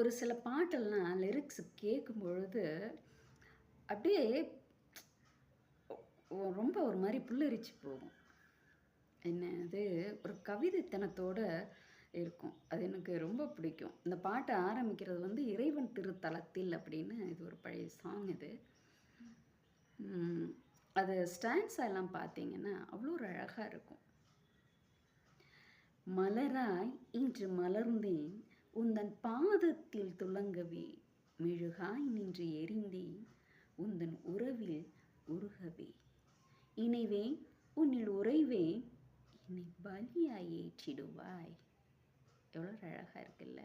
ஒரு சில பாட்டெல்லாம் லிரிக்ஸ் கேட்கும் பொழுது அப்படியே ரொம்ப ஒரு மாதிரி புல்லரிச்சு போகும். என்ன அது ஒரு கவிதைத்தனத்தோட இருக்கும். அது எனக்கு ரொம்ப பிடிக்கும். இந்த பாட்டை ஆரம்பிக்கிறது வந்து இறைவன் திருத்தலத்தில் அப்படின்னு இது ஒரு பழைய சாங் இது. அது ஸ்டான்ஸா எல்லாம் பார்த்தீங்கன்னா அவ்வளோ ஒரு அழகாக இருக்கும். மலராய் இன்று மலர்ந்தேன் உந்தன் பாதத்தில் துலங்கவே மெழுகாய் நின்று எரிந்தேன் உந்தன் உறவில் உருகவே. இணைவே உன்னில் உறைவேன் என்னை பலியாய் ஏற்றிடுவாய். எவ்வளோ அழகாக இருக்குல்ல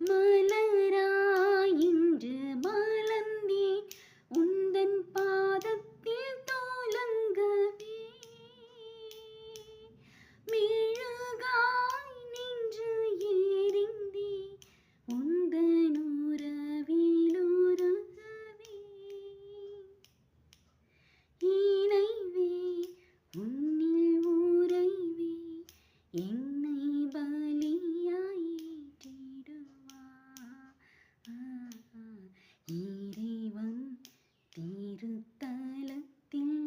மலராய் இன்று மலர்ந்தேன் உந்தன் பாதத்தில் தோலங்கவே மெழுகாய் நின்று எரிந்தே உந்தன் உறவில் உருகவே இணைவே உன்னில் உறைவே என்னை பலியாய் ஏற்றிடுவா இறைவன் திருத்தலத்தில்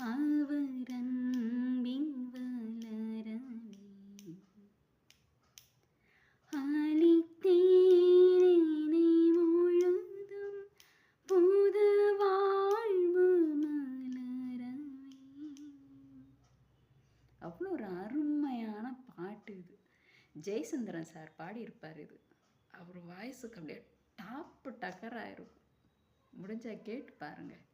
அவர் அன்பின் வளரவே அளித்தேனை முழுதும் புது வாழ்வு மலரவே அவ்வளோ ஒரு அருமையான பாட்டு இது. ஜெயசுந்தரன் சார் பாடியிருப்பார் இது. அவர் வாய்ஸுக்கு அப்படியே டாப்பு டக்கராக இருக்கும். முடிஞ்சால் கேட்டு பாருங்கள்